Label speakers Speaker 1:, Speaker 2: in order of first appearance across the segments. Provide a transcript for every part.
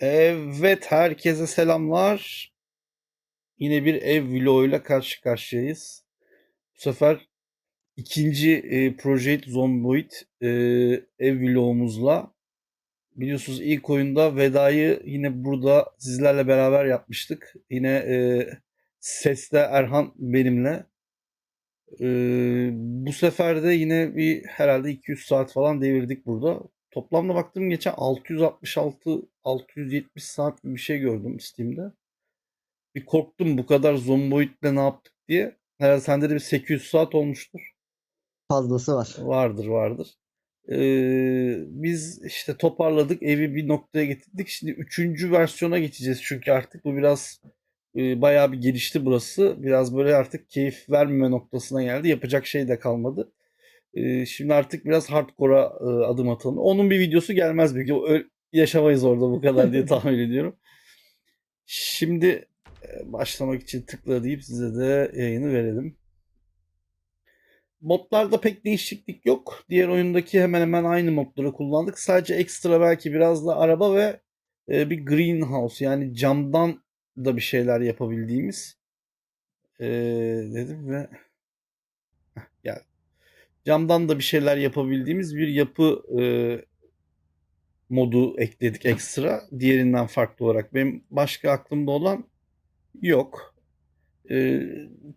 Speaker 1: Evet, herkese selamlar. Yine bir ev vloguyla karşı karşıyayız. Bu sefer ikinci e, Project Zomboid e, ev vlogumuzla. Biliyorsunuz ilk oyunda vedayı yine burada sizlerle beraber yapmıştık. Yine e, seste Erhan benimle. E, bu sefer de yine bir herhalde 200 saat falan devirdik burada. Toplamda baktım geçen 666 670 saat bir şey gördüm Steam'de. Bir korktum bu kadar zomboidle ne yaptık diye. Herhalde sende de bir 800 saat olmuştur.
Speaker 2: Fazlası var.
Speaker 1: Vardır vardır. Ee, biz işte toparladık evi bir noktaya getirdik. Şimdi üçüncü versiyona geçeceğiz çünkü artık bu biraz e, bayağı bir gelişti burası. Biraz böyle artık keyif vermeme noktasına geldi. Yapacak şey de kalmadı. Ee, şimdi artık biraz hardcore'a e, adım atalım. Onun bir videosu gelmez ö- yaşamayız orada bu kadar diye tahmin ediyorum. Şimdi başlamak için tıkla deyip size de yayını verelim. Modlarda pek değişiklik yok. Diğer oyundaki hemen hemen aynı modları kullandık. Sadece ekstra belki biraz da araba ve bir greenhouse yani camdan da bir şeyler yapabildiğimiz e, dedim ve Heh, gel. Camdan da bir şeyler yapabildiğimiz bir yapı e, modu ekledik ekstra. Diğerinden farklı olarak. Benim başka aklımda olan yok. E,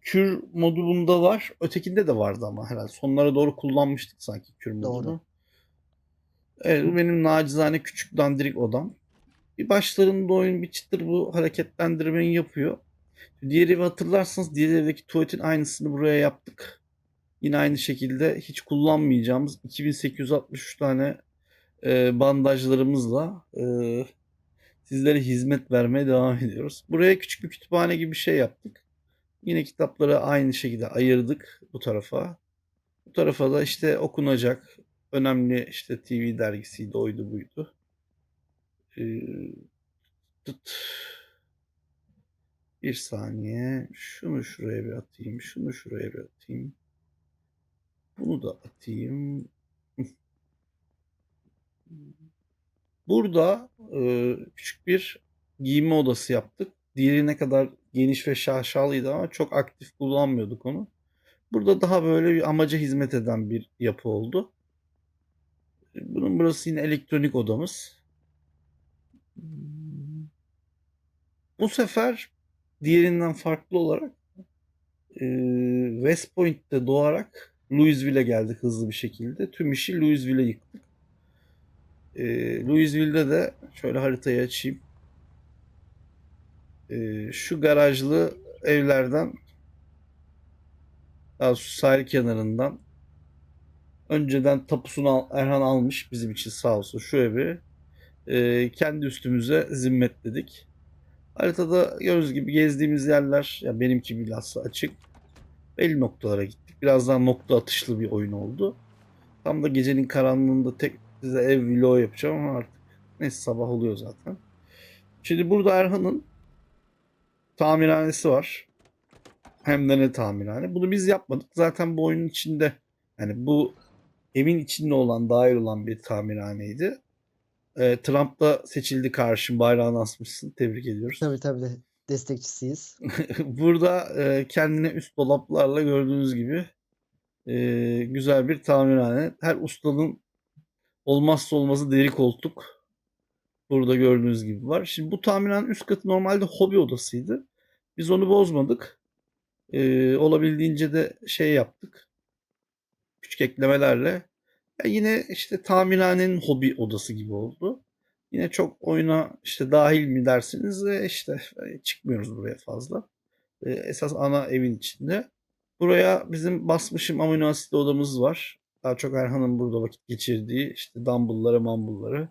Speaker 1: kür modu bunda var. Ötekinde de vardı ama herhalde. Sonlara doğru kullanmıştık sanki kür modunu.
Speaker 2: Doğru.
Speaker 1: Evet bu benim nacizane küçük dandirik odam. Bir başlarında oyun bir çıtır bu hareketlendirmeyi yapıyor. Diğer evi hatırlarsanız diğer evdeki tuvaletin aynısını buraya yaptık. Yine aynı şekilde hiç kullanmayacağımız 2863 tane e, bandajlarımızla e, sizlere hizmet vermeye devam ediyoruz. Buraya küçük bir kütüphane gibi bir şey yaptık. Yine kitapları aynı şekilde ayırdık bu tarafa. Bu tarafa da işte okunacak önemli işte TV dergisiydi, oydu buydu. Ee, tut. Bir saniye. Şunu şuraya bir atayım. Şunu şuraya bir atayım. Bunu da atayım. Burada e, küçük bir giyinme odası yaptık. Diğeri ne kadar geniş ve şaşalıydı ama çok aktif kullanmıyorduk onu. Burada daha böyle bir amaca hizmet eden bir yapı oldu. Bunun burası yine elektronik odamız. Bu sefer diğerinden farklı olarak e, West Point'te doğarak Louisville'e geldik hızlı bir şekilde. Tüm işi Louisville'e yıktık. E, Louisville'de de şöyle haritayı açayım. E, şu garajlı evlerden daha sahil kenarından önceden tapusunu Erhan almış bizim için sağ olsun şu evi. E, kendi üstümüze zimmetledik. Haritada gördüğünüz gibi gezdiğimiz yerler ya benimki bilhassa açık. Belli noktalara gittik. Biraz daha nokta atışlı bir oyun oldu. Tam da gecenin karanlığında tek size ev vlog yapacağım ama artık neyse sabah oluyor zaten. Şimdi burada Erhan'ın tamirhanesi var. Hem de ne tamirhane. Bunu biz yapmadık. Zaten bu oyunun içinde yani bu evin içinde olan dahil olan bir tamirhaneydi. Ee, Trump da seçildi karşım bayrağını asmışsın. Tebrik ediyoruz.
Speaker 2: Tabii tabii destekçisiyiz.
Speaker 1: Burada e, kendine üst dolaplarla gördüğünüz gibi e, güzel bir tamirhane. Her ustanın olmazsa olmazı deri koltuk. Burada gördüğünüz gibi var. Şimdi bu tamirhanenin üst katı normalde hobi odasıydı. Biz onu bozmadık. E, olabildiğince de şey yaptık. Küçük eklemelerle. Ya yine işte tamirhanenin hobi odası gibi oldu. Yine çok oyuna işte dahil mi dersiniz ve işte e, çıkmıyoruz buraya fazla. E, esas ana evin içinde. Buraya bizim basmışım amino asit odamız var. Daha çok Erhan'ın burada vakit geçirdiği işte dumbbellları mambulları.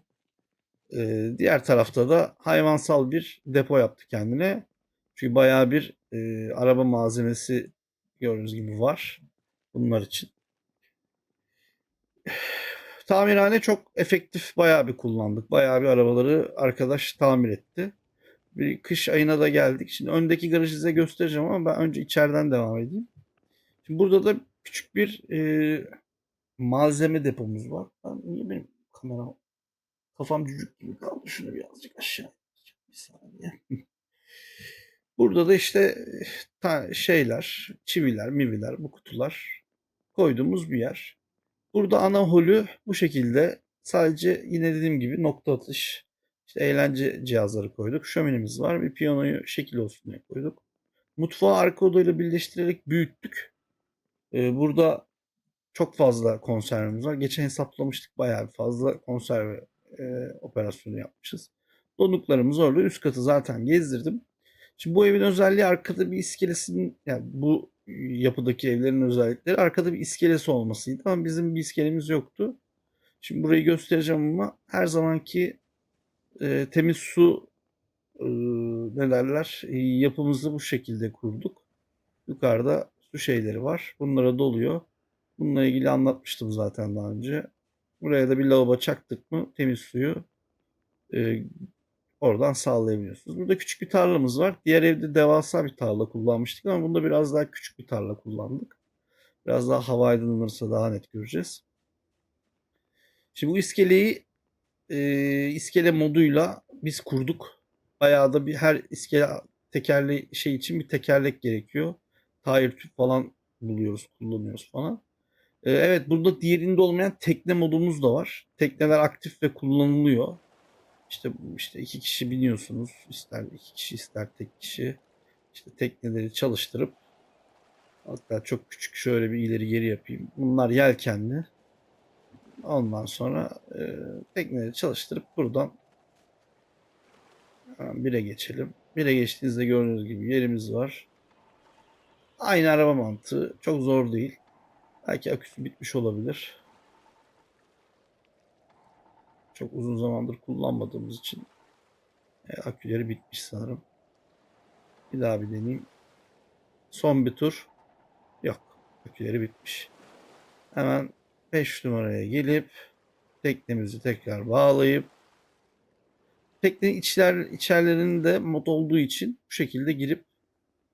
Speaker 1: E, diğer tarafta da hayvansal bir depo yaptı kendine. Çünkü bayağı bir e, araba malzemesi gördüğünüz gibi var bunlar için. Tamirhane çok efektif bayağı bir kullandık. Bayağı bir arabaları arkadaş tamir etti. Bir kış ayına da geldik. Şimdi öndeki garajı size göstereceğim ama ben önce içeriden devam edeyim. Şimdi burada da küçük bir e, malzeme depomuz var. Ben niye benim kamera kafam cücük gibi kaldı. Şunu birazcık aşağı Bir saniye. Burada da işte ta- şeyler, çiviler, miviler, bu kutular koyduğumuz bir yer. Burada ana holü bu şekilde sadece yine dediğim gibi nokta atış, işte eğlence cihazları koyduk. Şöminemiz var. Bir piyanoyu şekil olsun diye koyduk. Mutfağı arka odayla birleştirerek büyüttük. Ee, burada çok fazla konservemiz var. Geçen hesaplamıştık bayağı fazla konserve e, operasyonu yapmışız. Donuklarımız orada. Üst katı zaten gezdirdim. Şimdi bu evin özelliği arkada bir iskelesinin yani bu yapıdaki evlerin özellikleri arkada bir iskelesi olmasıydı ama bizim bir iskelemiz yoktu. Şimdi burayı göstereceğim ama her zamanki e, temiz su e, ne derler e, yapımızı bu şekilde kurduk. Yukarıda su şeyleri var. Bunlara doluyor. Bununla ilgili anlatmıştım zaten daha önce. Buraya da bir lavabo çaktık mı temiz suyu e, oradan sağlayabiliyorsunuz. Burada küçük bir tarlamız var. Diğer evde devasa bir tarla kullanmıştık ama bunda biraz daha küçük bir tarla kullandık. Biraz daha hava aydınlanırsa daha net göreceğiz. Şimdi bu iskeleyi e, iskele moduyla biz kurduk. Bayağı da bir her iskele tekerle şey için bir tekerlek gerekiyor. Tire tüp falan buluyoruz, kullanıyoruz falan. E, evet burada diğerinde olmayan tekne modumuz da var. Tekneler aktif ve kullanılıyor. İşte işte iki kişi biniyorsunuz. İster iki kişi ister tek kişi. İşte tekneleri çalıştırıp hatta çok küçük şöyle bir ileri geri yapayım. Bunlar yelkenli. Ondan sonra e, tekneleri çalıştırıp buradan hemen bire geçelim. Bire geçtiğinizde gördüğünüz gibi yerimiz var. Aynı araba mantığı. Çok zor değil. Belki aküsü bitmiş olabilir. Çok uzun zamandır kullanmadığımız için e, aküleri bitmiş sanırım. Bir daha bir deneyeyim. Son bir tur. Yok. Aküleri bitmiş. Hemen 5 numaraya gelip teknemizi tekrar bağlayıp teknenin içler, içerilerinde mod olduğu için bu şekilde girip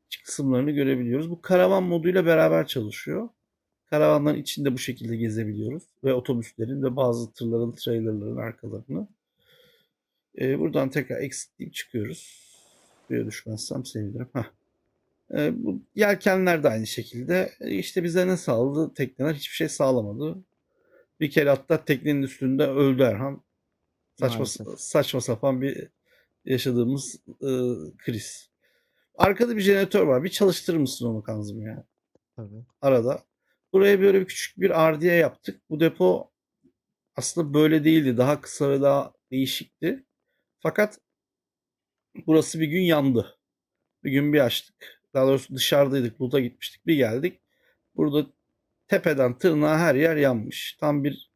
Speaker 1: iç kısımlarını görebiliyoruz. Bu karavan moduyla beraber çalışıyor. Karavanların içinde bu şekilde gezebiliyoruz. Ve otobüslerin ve bazı tırların, trailerların arkalarını. Ee, buradan tekrar eksitleyip çıkıyoruz. Buraya düşmezsem sevinirim. Heh. Ee, bu yelkenler de aynı şekilde. Ee, işte bize ne sağladı? Tekneler hiçbir şey sağlamadı. Bir kere hatta teknenin üstünde öldü Erhan. Saçma,
Speaker 2: Maalesef.
Speaker 1: saçma sapan bir yaşadığımız e, kriz. Arkada bir jeneratör var. Bir çalıştırır mısın onu Kanzım ya?
Speaker 2: Tabii.
Speaker 1: arada. Buraya böyle bir küçük bir ardiye yaptık. Bu depo aslında böyle değildi. Daha kısa ve daha değişikti. Fakat burası bir gün yandı. Bir gün bir açtık. Daha doğrusu dışarıdaydık. Loot'a gitmiştik. Bir geldik. Burada tepeden tırnağa her yer yanmış. Tam bir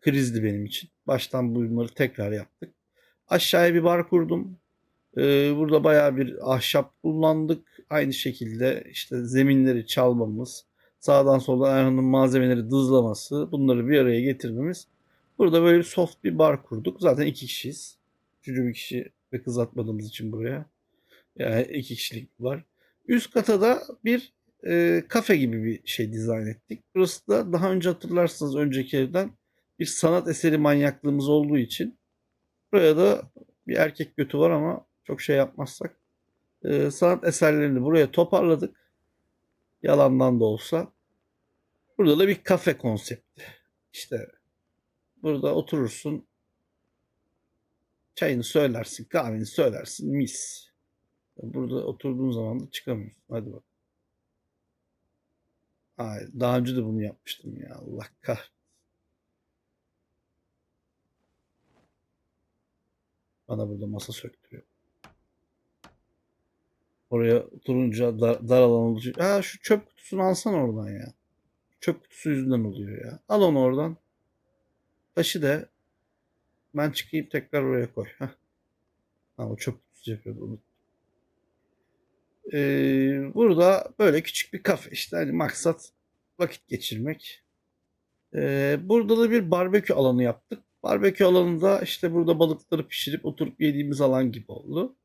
Speaker 1: krizdi benim için. Baştan bunları tekrar yaptık. Aşağıya bir bar kurdum. Ee, burada bayağı bir ahşap kullandık. Aynı şekilde işte zeminleri çalmamız, sağdan soldan Erhan'ın malzemeleri dızlaması, bunları bir araya getirmemiz. Burada böyle soft bir bar kurduk. Zaten iki kişiyiz. Üçüncü bir kişi ve kız atmadığımız için buraya. Yani iki kişilik bir bar. Üst kata da bir e, kafe gibi bir şey dizayn ettik. Burası da daha önce hatırlarsınız önceki evden bir sanat eseri manyaklığımız olduğu için buraya da bir erkek götü var ama çok şey yapmazsak e, sanat eserlerini buraya toparladık. Yalandan da olsa. Burada da bir kafe konsepti. İşte burada oturursun. Çayını söylersin, kahveni söylersin, mis. Burada oturduğun zaman da çıkamıyorsun. Hadi bak. Ay, daha önce de bunu yapmıştım ya. Allah kahretsin. Bana burada masa söktürüyor. Oraya oturunca dar, dar alan olacak. Ha şu çöp kutusunu alsan oradan ya. Çöp kutusu yüzünden oluyor ya. Al onu oradan. Taşı da ben çıkayım tekrar oraya koy. Ha, o çöp kutusu yapıyordu onu. Ee, burada böyle küçük bir kafe işte hani maksat vakit geçirmek. Ee, burada da bir barbekü alanı yaptık. Barbekü alanında işte burada balıkları pişirip oturup yediğimiz alan gibi oldu.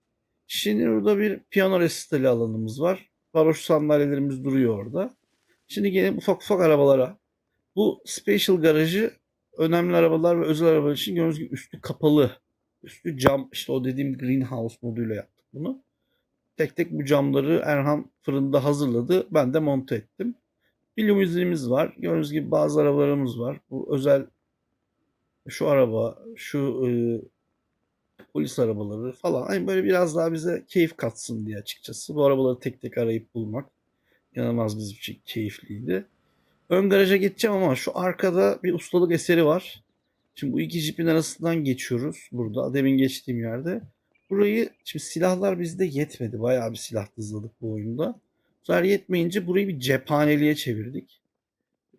Speaker 1: Şimdi burada bir piyano resitali alanımız var. Varoş sandalyelerimiz duruyor orada. Şimdi gene ufak ufak arabalara. Bu special garajı önemli arabalar ve özel arabalar için gördüğünüz gibi üstü kapalı Üstü cam işte o dediğim greenhouse moduyla yaptık bunu. Tek tek bu camları Erhan fırında hazırladı. Ben de monte ettim. Bir limuzinimiz var. Gördüğünüz gibi bazı arabalarımız var. Bu özel şu araba, şu e, polis arabaları falan. Hani böyle biraz daha bize keyif katsın diye açıkçası. Bu arabaları tek tek arayıp bulmak inanılmaz bizim için keyifliydi. Ön garaja geçeceğim ama şu arkada bir ustalık eseri var. Şimdi bu iki jipin arasından geçiyoruz burada. Demin geçtiğim yerde. Burayı şimdi silahlar bizde yetmedi. Bayağı bir silah hızladık bu oyunda. Bu sefer yetmeyince burayı bir cephaneliğe çevirdik.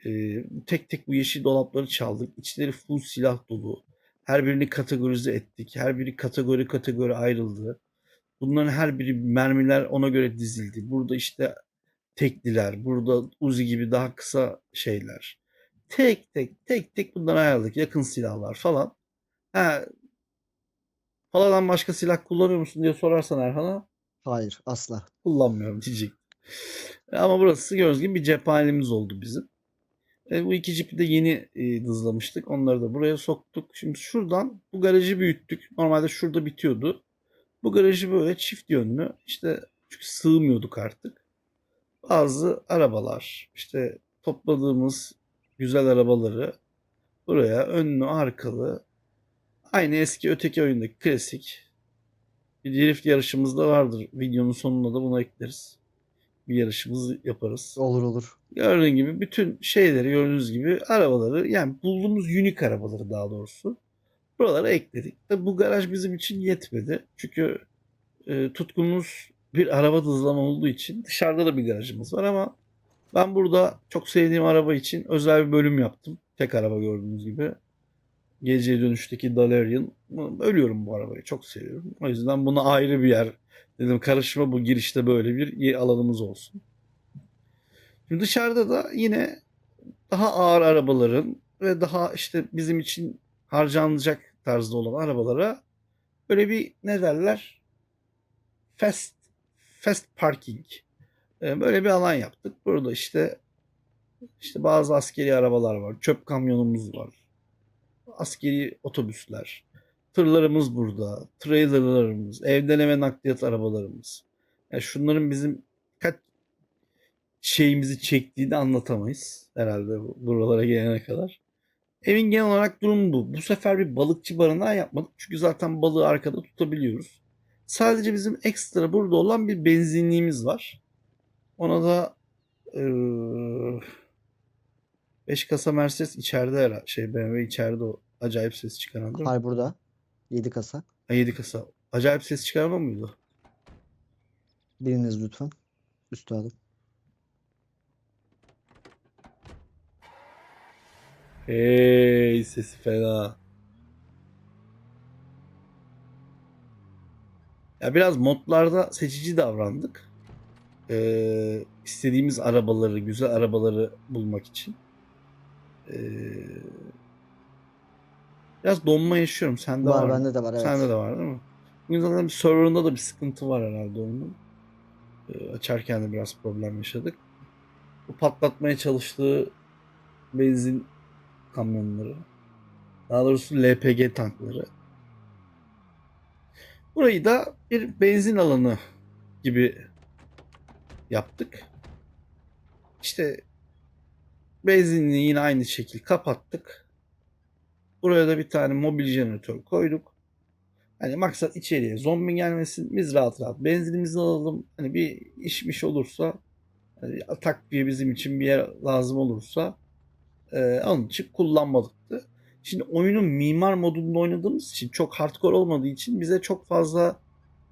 Speaker 1: Ee, tek tek bu yeşil dolapları çaldık. İçleri full silah dolu. Her birini kategorize ettik. Her biri kategori kategori ayrıldı. Bunların her biri mermiler ona göre dizildi. Burada işte tekliler, burada Uzi gibi daha kısa şeyler. Tek tek tek tek bunları ayarladık. Yakın silahlar falan. Ha, Paladan başka silah kullanıyor musun diye sorarsan Erhan'a
Speaker 2: Hayır asla.
Speaker 1: kullanmıyorum diyecek. Ama burası gördüğünüz gibi bir cephanemiz oldu bizim. E, bu iki cipi de yeni e, dızlamıştık. Onları da buraya soktuk. Şimdi şuradan bu garajı büyüttük. Normalde şurada bitiyordu. Bu garajı böyle çift yönlü. İşte çünkü sığmıyorduk artık. Bazı arabalar, işte topladığımız güzel arabaları buraya önlü arkalı aynı eski öteki oyundaki klasik bir drift yarışımız da vardır. Videonun sonunda da bunu ekleriz. Bir yarışımız yaparız.
Speaker 2: Olur olur.
Speaker 1: Gördüğün gibi bütün şeyleri gördüğünüz gibi arabaları yani bulduğumuz unik arabaları daha doğrusu buralara ekledik. Tabi bu garaj bizim için yetmedi. Çünkü e, tutkumuz bir araba hızlama olduğu için dışarıda da bir garajımız var ama ben burada çok sevdiğim araba için özel bir bölüm yaptım. Tek araba gördüğünüz gibi. Gece dönüşteki Dalarian. Ölüyorum bu arabayı. Çok seviyorum. O yüzden buna ayrı bir yer dedim. Karışma bu girişte böyle bir alanımız olsun. Şimdi dışarıda da yine daha ağır arabaların ve daha işte bizim için harcanacak tarzda olan arabalara böyle bir ne derler fast fast parking Ee, böyle bir alan yaptık. Burada işte işte bazı askeri arabalar var. Çöp kamyonumuz var. Askeri otobüsler. Tırlarımız burada. Trailerlarımız. Ev deneme nakliyat arabalarımız. Yani şunların bizim kaç şeyimizi çektiğini anlatamayız herhalde bu- buralara gelene kadar. Evin genel olarak durumu bu. Bu sefer bir balıkçı barınağı yapmadık. Çünkü zaten balığı arkada tutabiliyoruz. Sadece bizim ekstra burada olan bir benzinliğimiz var. Ona da 5 kasa Mercedes içeride herhalde. Şey BMW içeride o acayip ses çıkaran değil mi?
Speaker 2: Hayır burada. 7 kasa.
Speaker 1: 7 kasa. Acayip ses çıkaran o muydu?
Speaker 2: Biriniz lütfen. Üstadım.
Speaker 1: Hey sesi fena. Ya biraz modlarda seçici davrandık. Ee, istediğimiz arabaları, güzel arabaları bulmak için. Ee, biraz donma yaşıyorum. Sende var,
Speaker 2: Var bende de var evet.
Speaker 1: Sende de var değil mi? Bugün zaten bir serverında da bir sıkıntı var herhalde oyunun. Ee, açarken de biraz problem yaşadık. Bu patlatmaya çalıştığı benzin kamyonları. Daha doğrusu LPG tankları. Burayı da bir benzin alanı gibi yaptık. İşte benzinliği yine aynı şekil kapattık. Buraya da bir tane mobil jeneratör koyduk. Hani maksat içeriye zombi gelmesin. Biz rahat rahat benzinimizi alalım. Hani bir işmiş olursa hani takviye bizim için bir yer lazım olursa e, onun için kullanmalıktı. Şimdi oyunun mimar modunda oynadığımız için çok hardcore olmadığı için bize çok fazla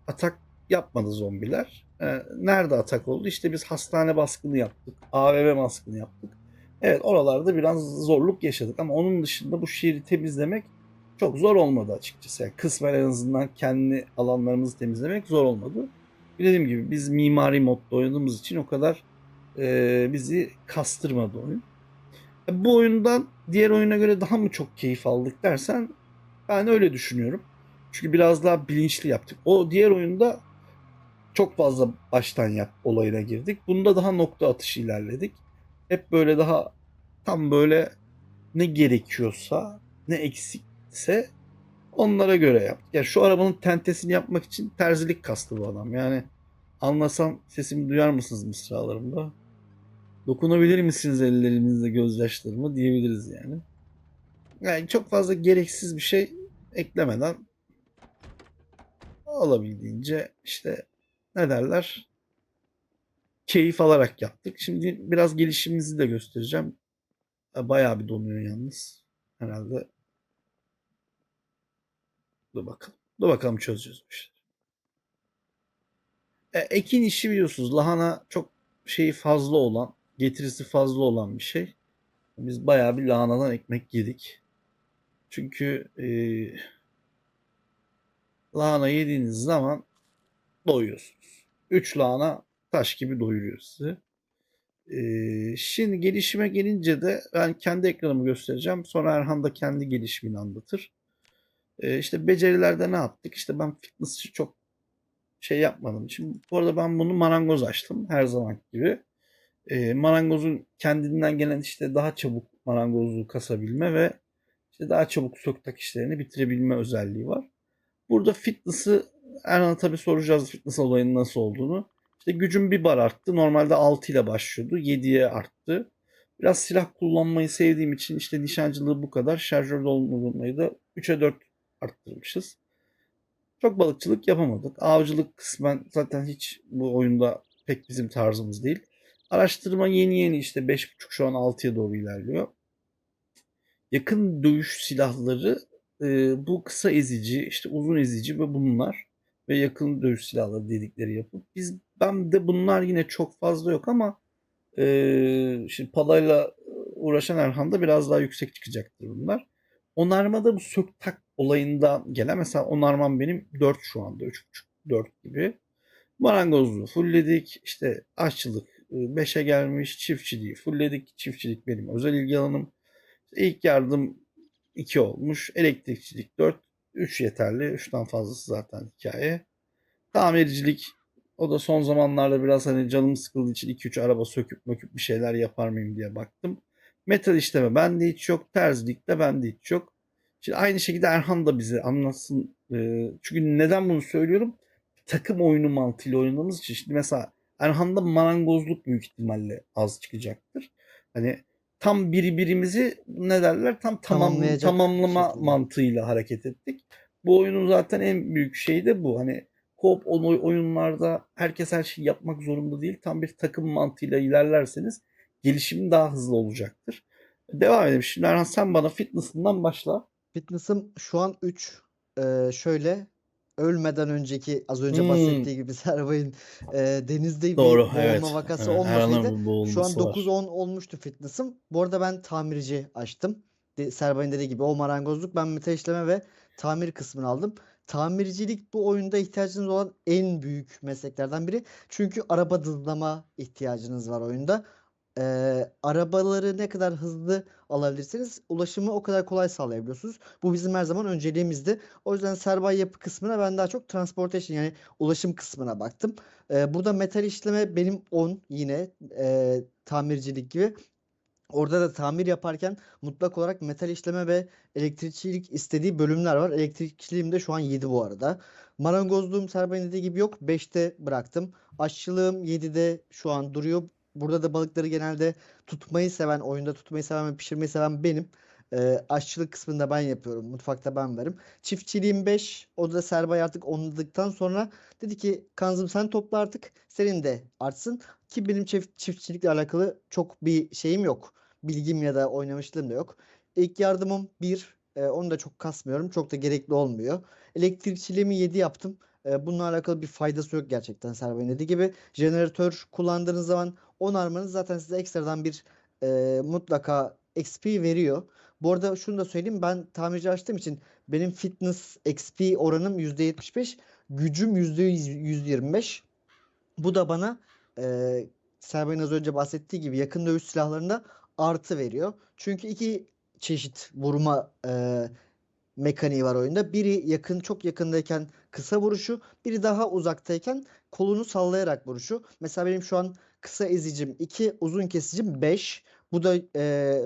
Speaker 1: atak yapmadı zombiler. E, nerede atak oldu? İşte biz hastane baskını yaptık. AVM baskını yaptık. Evet oralarda biraz zorluk yaşadık ama onun dışında bu şehri temizlemek çok zor olmadı açıkçası. Yani kısmen en azından kendi alanlarımızı temizlemek zor olmadı. Dediğim gibi biz mimari modda oynadığımız için o kadar e, bizi kastırmadı oyun. E, Bu oyundan diğer oyuna göre daha mı çok keyif aldık dersen ben öyle düşünüyorum. Çünkü biraz daha bilinçli yaptık. O diğer oyunda çok fazla baştan yap olayına girdik. Bunda daha nokta atışı ilerledik. Hep böyle daha tam böyle ne gerekiyorsa ne eksikse Onlara göre yaptık. Yani şu arabanın tentesini yapmak için terzilik kastı bu adam. Yani anlasam sesimi duyar mısınız mısralarımda? Dokunabilir misiniz ellerinizle gözyaşlarıma diyebiliriz yani. Yani çok fazla gereksiz bir şey eklemeden olabildiğince işte ne derler keyif alarak yaptık. Şimdi biraz gelişimimizi de göstereceğim. Bayağı bir donuyor yalnız. Herhalde. Dur bakalım. Dur bakalım çözeceğiz bu işleri. E, ekin işi biliyorsunuz. Lahana çok şeyi fazla olan, getirisi fazla olan bir şey. Biz bayağı bir lahanadan ekmek yedik. Çünkü e, lahana yediğiniz zaman doyuyorsunuz. 3 lahana taş gibi doyuruyor sizi. Ee, şimdi gelişime gelince de ben kendi ekranımı göstereceğim. Sonra Erhan da kendi gelişimini anlatır. Ee, işte becerilerde ne yaptık? İşte ben fitness'ı çok şey yapmadım. Şimdi bu arada ben bunu marangoz açtım her zaman gibi. Ee, marangozun kendinden gelen işte daha çabuk marangozluğu kasabilme ve işte daha çabuk sokak işlerini bitirebilme özelliği var. Burada fitness'ı Erhan'a tabii soracağız fitness olayının nasıl olduğunu. İşte gücüm bir bar arttı. Normalde 6 ile başlıyordu. 7'ye arttı. Biraz silah kullanmayı sevdiğim için işte nişancılığı bu kadar. Şarjör doldurmayı da 3'e 4 arttırmışız. Çok balıkçılık yapamadık. Avcılık kısmen zaten hiç bu oyunda pek bizim tarzımız değil. Araştırma yeni yeni işte 5.5 şu an 6'ya doğru ilerliyor. Yakın dövüş silahları e, bu kısa ezici, işte uzun ezici ve bunlar ve yakın dövüş silahları dedikleri yapıp biz ben de bunlar yine çok fazla yok ama e, şimdi palayla uğraşan Erhan'da biraz daha yüksek çıkacaktır bunlar. Onarmada bu sök tak olayında gelen mesela onarmam benim 4 şu anda 3.5 4 gibi. Marangozluğu fullledik. işte aşçılık 5'e gelmiş. Çiftçiliği fullledik. Çiftçilik benim özel ilgi alanım. İlk yardım 2 olmuş. Elektrikçilik 4. 3 yeterli. 3'ten fazlası zaten hikaye. Tamircilik o da son zamanlarda biraz hani canım sıkıldığı için 2-3 araba söküp möküp bir şeyler yapar mıyım diye baktım. Metal işleme bende hiç yok. Terzilik de bende hiç yok. Şimdi aynı şekilde Erhan da bize anlatsın. Ee, çünkü neden bunu söylüyorum? Takım oyunu mantığıyla oynadığımız için. Şimdi mesela Erhan'da marangozluk büyük ihtimalle az çıkacaktır. Hani tam birbirimizi ne derler tam tamam, tamamlama
Speaker 2: şekilde.
Speaker 1: mantığıyla hareket ettik. Bu oyunun zaten en büyük şeyi de bu. Hani co-op oy- oyunlarda herkes her şeyi yapmak zorunda değil. Tam bir takım mantığıyla ilerlerseniz gelişim daha hızlı olacaktır. Devam edelim. Şimdi Erhan sen bana fitness'ından başla.
Speaker 2: Fitness'ım şu an 3. Ee, şöyle ölmeden önceki az önce
Speaker 1: Hmm.
Speaker 2: bahsettiği gibi Servay'ın e, denizde bir
Speaker 1: Doğru,
Speaker 2: boğulma
Speaker 1: evet.
Speaker 2: vakası
Speaker 1: Evet,
Speaker 2: olmasaydı
Speaker 1: bir
Speaker 2: şu an
Speaker 1: var.
Speaker 2: 9-10 olmuştu fitness'ım. Bu arada ben tamirci açtım. De, Serbay'ın dediği gibi o marangozluk ben metal işleme ve tamir kısmını aldım. Tamircilik bu oyunda ihtiyacınız olan en büyük mesleklerden biri. Çünkü araba hızlama ihtiyacınız var oyunda. Ee, arabaları ne kadar hızlı alabilirsiniz, ulaşımı o kadar kolay sağlayabiliyorsunuz. Bu bizim her zaman önceliğimizdi. O yüzden serbay yapı kısmına ben daha çok transportation yani ulaşım kısmına baktım. Ee, burada metal işleme benim 10 yine e, tamircilik gibi. Orada da tamir yaparken mutlak olarak metal işleme ve elektrikçilik istediği bölümler var. Elektrikçiliğim de şu an 7 bu arada. Marangozluğum Serbay'ın dediği gibi yok. 5'te bıraktım. Aşçılığım 7'de şu an duruyor. Burada da balıkları genelde tutmayı seven, oyunda tutmayı seven ve pişirmeyi seven benim. Ee, aşçılık kısmında ben yapıyorum. Mutfakta ben varım. Çiftçiliğim 5. O da Serbay artık onladıktan sonra dedi ki Kanzım sen topla artık. Senin de artsın. Ki benim çift, çiftçilikle alakalı çok bir şeyim yok. Bilgim ya da oynamışlığım da yok. İlk yardımım 1. onu da çok kasmıyorum. Çok da gerekli olmuyor. Elektrikçiliğimi 7 yaptım. Ee, bununla alakalı bir faydası yok gerçekten Serbay'ın dediği gibi. Jeneratör kullandığınız zaman onarmanız zaten size ekstradan bir e, mutlaka XP veriyor. Bu arada şunu da söyleyeyim ben tamirci açtığım için benim fitness XP oranım %75, gücüm %125. Bu da bana e, Serbay'ın az önce bahsettiği gibi yakın dövüş silahlarında artı veriyor. Çünkü iki çeşit vurma e, mekaniği var oyunda. Biri yakın çok yakındayken kısa vuruşu, biri daha uzaktayken kolunu sallayarak vuruşu. Mesela benim şu an kısa ezicim 2, uzun kesicim 5. Bu da e,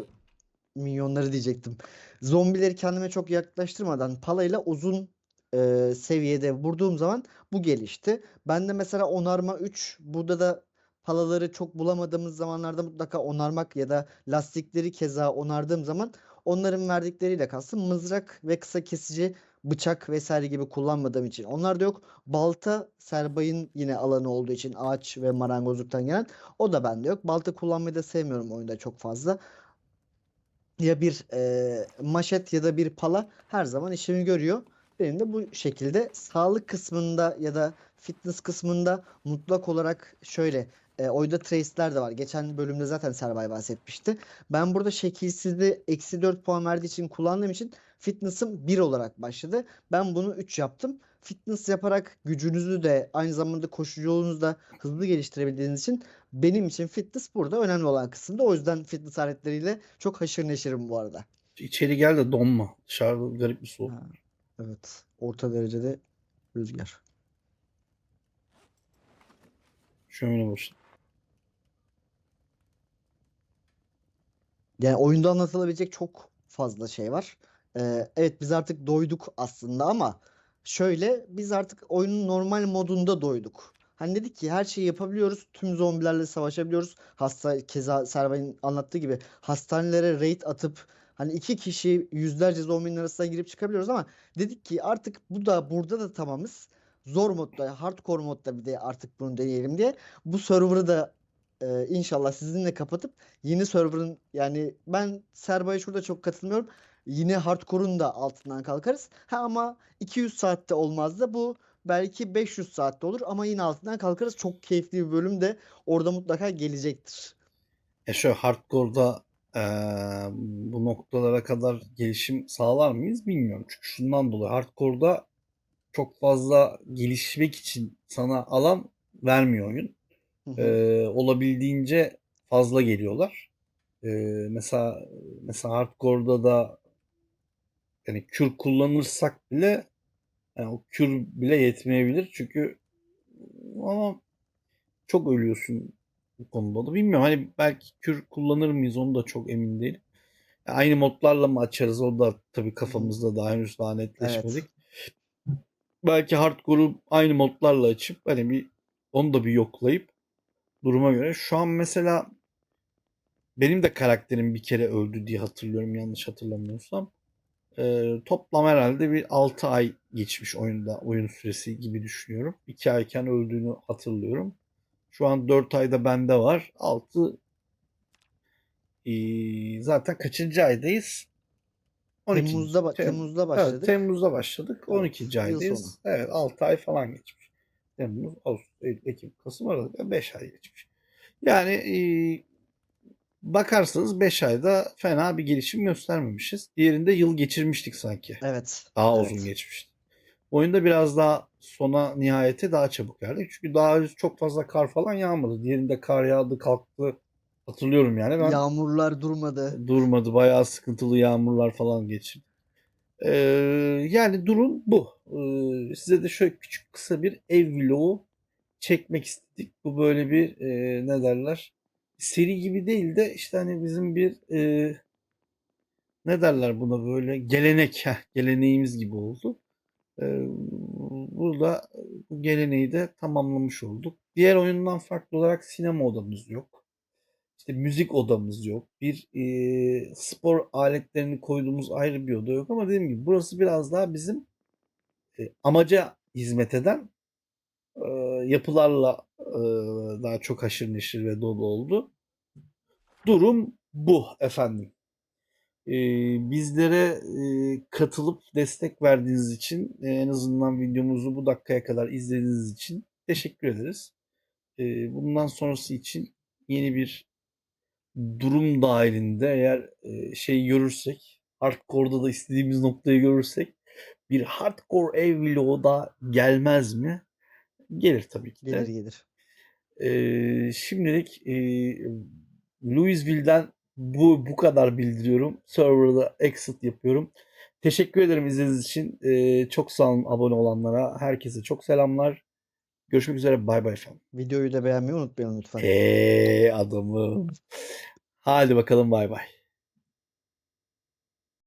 Speaker 2: minyonları diyecektim. Zombileri kendime çok yaklaştırmadan palayla uzun e, seviyede vurduğum zaman bu gelişti. Ben de mesela onarma 3 burada da palaları çok bulamadığımız zamanlarda mutlaka onarmak ya da lastikleri keza onardığım zaman onların verdikleriyle kalsın. Mızrak ve kısa kesici bıçak vesaire gibi kullanmadığım için. Onlar da yok. Balta Serbay'ın yine alanı olduğu için ağaç ve marangozluktan gelen o da bende yok. Balta kullanmayı da sevmiyorum oyunda çok fazla. Ya bir e, maşet ya da bir pala her zaman işimi görüyor. Benim de bu şekilde sağlık kısmında ya da fitness kısmında mutlak olarak şöyle e, oyunda trace'ler de var. Geçen bölümde zaten Serbay bahsetmişti. Ben burada şekilsizliği eksi 4 puan verdiği için kullandığım için fitness'ım 1 olarak başladı. Ben bunu 3 yaptım. Fitness yaparak gücünüzü de aynı zamanda koşuculuğunuzu da hızlı geliştirebildiğiniz için benim için fitness burada önemli olan kısımda. O yüzden fitness aletleriyle çok haşır neşirim bu arada.
Speaker 1: İçeri gel de donma. Dışarıda garip bir soğuk.
Speaker 2: Ha, evet. Orta derecede rüzgar.
Speaker 1: Şöyle başla.
Speaker 2: Yani oyunda anlatılabilecek çok fazla şey var. Ee, evet biz artık doyduk aslında ama şöyle biz artık oyunun normal modunda doyduk. Hani dedik ki her şeyi yapabiliyoruz. Tüm zombilerle savaşabiliyoruz. Hasta keza Servay'ın anlattığı gibi hastanelere raid atıp hani iki kişi yüzlerce zombinin arasına girip çıkabiliyoruz ama dedik ki artık bu da burada da tamamız. Zor modda, hardcore modda bir de artık bunu deneyelim diye. Bu server'ı da e, inşallah sizinle kapatıp yeni server'ın yani ben Serbay'a şurada çok katılmıyorum. Yine hardcore'un da altından kalkarız. Ha ama 200 saatte olmaz da bu belki 500 saatte olur ama yine altından kalkarız. Çok keyifli bir bölüm de orada mutlaka gelecektir.
Speaker 1: Ya şöyle hardcore'da eee, bu noktalara kadar gelişim sağlar mıyız bilmiyorum. Çünkü şundan dolayı hardcore'da çok fazla gelişmek için sana alan vermiyor oyun. Eee, olabildiğince fazla geliyorlar. Eee, mesela mesela hardcore'da da yani kür kullanırsak bile yani o kür bile yetmeyebilir. Çünkü ama çok ölüyorsun bu konuda da. Bilmiyorum hani belki kür kullanır mıyız onu da çok emin değilim. Ya Aynı modlarla mı açarız o da tabii kafamızda daha henüz daha netleşmedik. Belki hardcore'u aynı modlarla açıp hani bir onu da bir yoklayıp duruma göre. Şu an mesela benim de karakterim bir kere öldü diye hatırlıyorum yanlış hatırlamıyorsam. Ee, toplam herhalde bir 6 ay geçmiş oyunda oyun süresi gibi düşünüyorum. 2 ayken öldüğünü hatırlıyorum. Şu an 4 ayda bende var. 6 ee, zaten kaçıncı aydayız? 12.
Speaker 2: Temmuz'da
Speaker 1: Tem-
Speaker 2: Temmuz'da
Speaker 1: Evet,
Speaker 2: başladık.
Speaker 1: Temmuz'da başladık.
Speaker 2: Evet,
Speaker 1: 12.
Speaker 2: yıl
Speaker 1: aydayız.
Speaker 2: sonu.
Speaker 1: Evet 6 ay falan geçmiş. Temmuz, Ağustos, Eylül, Ekim, Kasım, Aralık 5 ay geçmiş. Yani e, bakarsanız 5 ayda fena bir gelişim göstermemişiz. Diğerinde yıl geçirmiştik sanki.
Speaker 2: Evet.
Speaker 1: Daha
Speaker 2: evet.
Speaker 1: uzun geçmişti. Oyunda biraz daha sona nihayete daha çabuk geldik. Çünkü daha çok fazla kar falan yağmadı. Diğerinde kar yağdı kalktı. Hatırlıyorum yani ben
Speaker 2: Yağmurlar durmadı.
Speaker 1: durmadı. Bayağı sıkıntılı yağmurlar falan geçirdi. Ee, yani durum bu. Ee, size de şöyle küçük kısa bir ev vlogu çekmek istedik. Bu böyle bir e, ne derler seri gibi değil de işte hani bizim bir e, ne derler buna böyle gelenek heh, geleneğimiz gibi oldu. Ee, burada bu geleneği de tamamlamış olduk. Diğer oyundan farklı olarak sinema odamız yok. İşte müzik odamız yok. Bir e, spor aletlerini koyduğumuz ayrı bir oda yok ama dediğim gibi burası biraz daha bizim e, amaca hizmet eden yapılarla daha çok haşır neşir ve dolu oldu. Durum bu efendim. Bizlere katılıp destek verdiğiniz için en azından videomuzu bu dakikaya kadar izlediğiniz için teşekkür ederiz. Bundan sonrası için yeni bir durum dahilinde eğer şey görürsek hardcore'da da istediğimiz noktayı görürsek bir hardcore ev vlogu da gelmez mi? Gelir tabii ki de.
Speaker 2: Gelir gelir.
Speaker 1: Ee, şimdilik e, Louisville'den bu bu kadar bildiriyorum. Server'da exit yapıyorum. Teşekkür ederim izlediğiniz için. Ee, çok sağ olun abone olanlara. Herkese çok selamlar. Görüşmek üzere. Bay bay efendim.
Speaker 2: Videoyu da beğenmeyi unutmayın lütfen.
Speaker 1: Eee adamım. Hadi bakalım bay bay.